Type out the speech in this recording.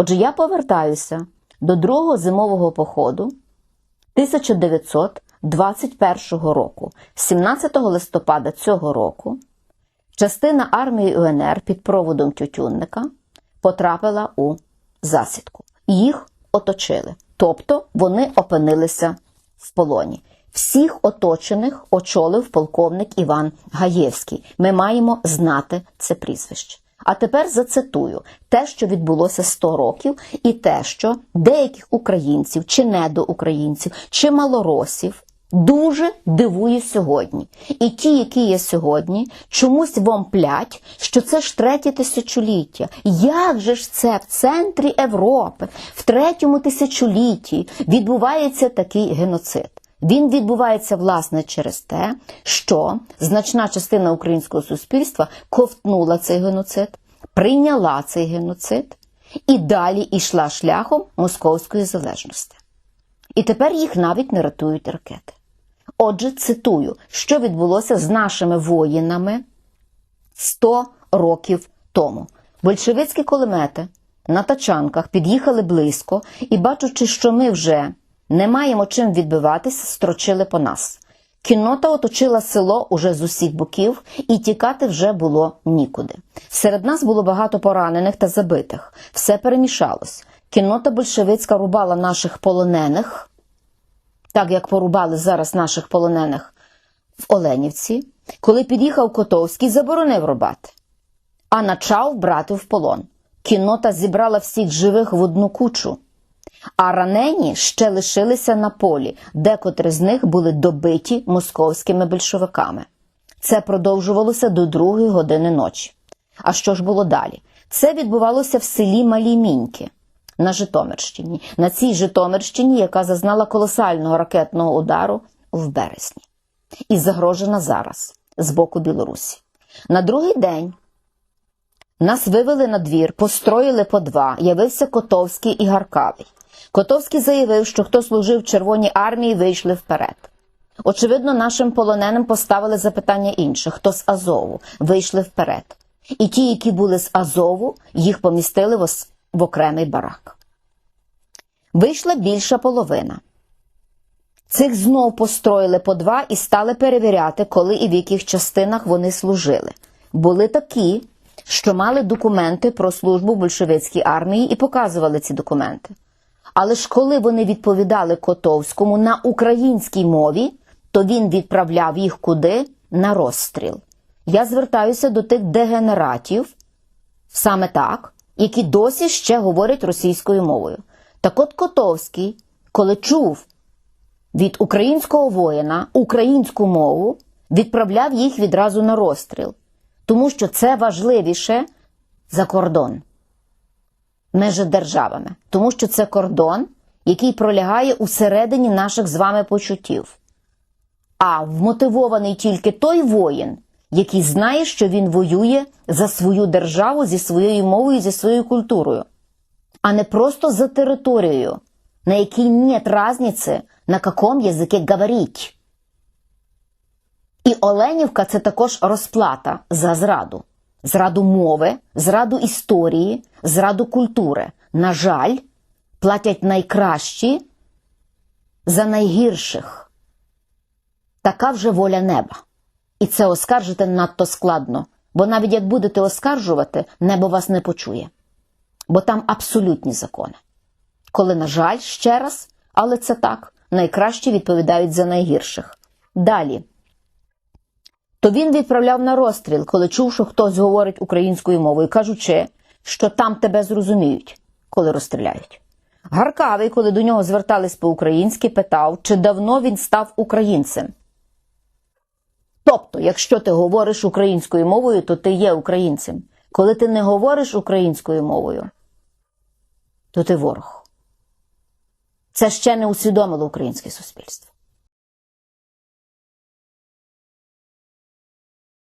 Отже, я повертаюся до другого зимового походу 1921 року, 17 листопада цього року, частина армії УНР під проводом Тютюнника потрапила у засідку. Їх оточили, тобто вони опинилися в полоні. Всіх оточених очолив полковник Іван Гаєвський. Ми маємо знати це прізвище. А тепер зацитую те, що відбулося 100 років, і те, що деяких українців, чи недоукраїнців, чи малоросів дуже дивує сьогодні. І ті, які є сьогодні, чомусь вам плять, що це ж третє тисячоліття. Як же ж це в центрі Європи, в третьому тисячолітті відбувається такий геноцид? Він відбувається власне через те, що значна частина українського суспільства ковтнула цей геноцид, прийняла цей геноцид і далі йшла шляхом московської залежності. І тепер їх навіть не рятують ракети. Отже, цитую, що відбулося з нашими воїнами 100 років тому. Большевицькі кулемети на тачанках під'їхали близько і, бачучи, що ми вже не маємо чим відбиватися, строчили по нас. Кіннота оточила село уже з усіх боків, і тікати вже було нікуди. Серед нас було багато поранених та забитих. Все перемішалось. Кіннота большевицька рубала наших полонених, так як порубали зараз наших полонених в Оленівці. Коли під'їхав Котовський, заборонив рубати, а начав брати в полон. Кіннота зібрала всіх живих в одну кучу. А ранені ще лишилися на полі, декотрі з них були добиті московськими большевиками. Це продовжувалося до другої години ночі. А що ж було далі? Це відбувалося в селі Малі Міньки на Житомирщині, на цій Житомирщині, яка зазнала колосального ракетного удару в березні, і загрожена зараз з боку Білорусі. На другий день нас вивели на двір, построїли по два, явився Котовський і Гаркавий. Котовський заявив, що хто служив в Червоній армії, вийшли вперед. Очевидно, нашим полоненим поставили запитання інших, хто з Азову, вийшли вперед. І ті, які були з Азову, їх помістили в, окремий барак. Вийшла більша половина. Цих знов построїли по два і стали перевіряти, коли і в яких частинах вони служили. Були такі, що мали документи про службу в большевицькій армії і показували ці документи. Але ж коли вони відповідали Котовському на українській мові, то він відправляв їх куди? На розстріл. Я звертаюся до тих дегенератів, саме так, які досі ще говорять російською мовою. Так от Котовський, коли чув від українського воїна українську мову, відправляв їх відразу на розстріл, тому що це важливіше за кордон межі державами, тому що це кордон, який пролягає усередині наших з вами почуттів. А вмотивований тільки той воїн, який знає, що він воює за свою державу зі своєю мовою, зі своєю культурою, а не просто за територією, на якій нет разниці, на якому язикі говорить. І Оленівка це також розплата за зраду. Зраду мови, зраду історії, зраду культури. На жаль, платять найкращі за найгірших. Така вже воля неба. І це оскаржити надто складно, бо навіть як будете оскаржувати, небо вас не почує. Бо там абсолютні закони. Коли, на жаль, ще раз, але це так, найкращі відповідають за найгірших. Далі то він відправляв на розстріл, коли чув, що хтось говорить українською мовою, кажучи, що там тебе зрозуміють, коли розстріляють. Гаркавий, коли до нього звертались по-українськи, питав, чи давно він став українцем. Тобто, якщо ти говориш українською мовою, то ти є українцем. Коли ти не говориш українською мовою, то ти ворог. Це ще не усвідомило українське суспільство.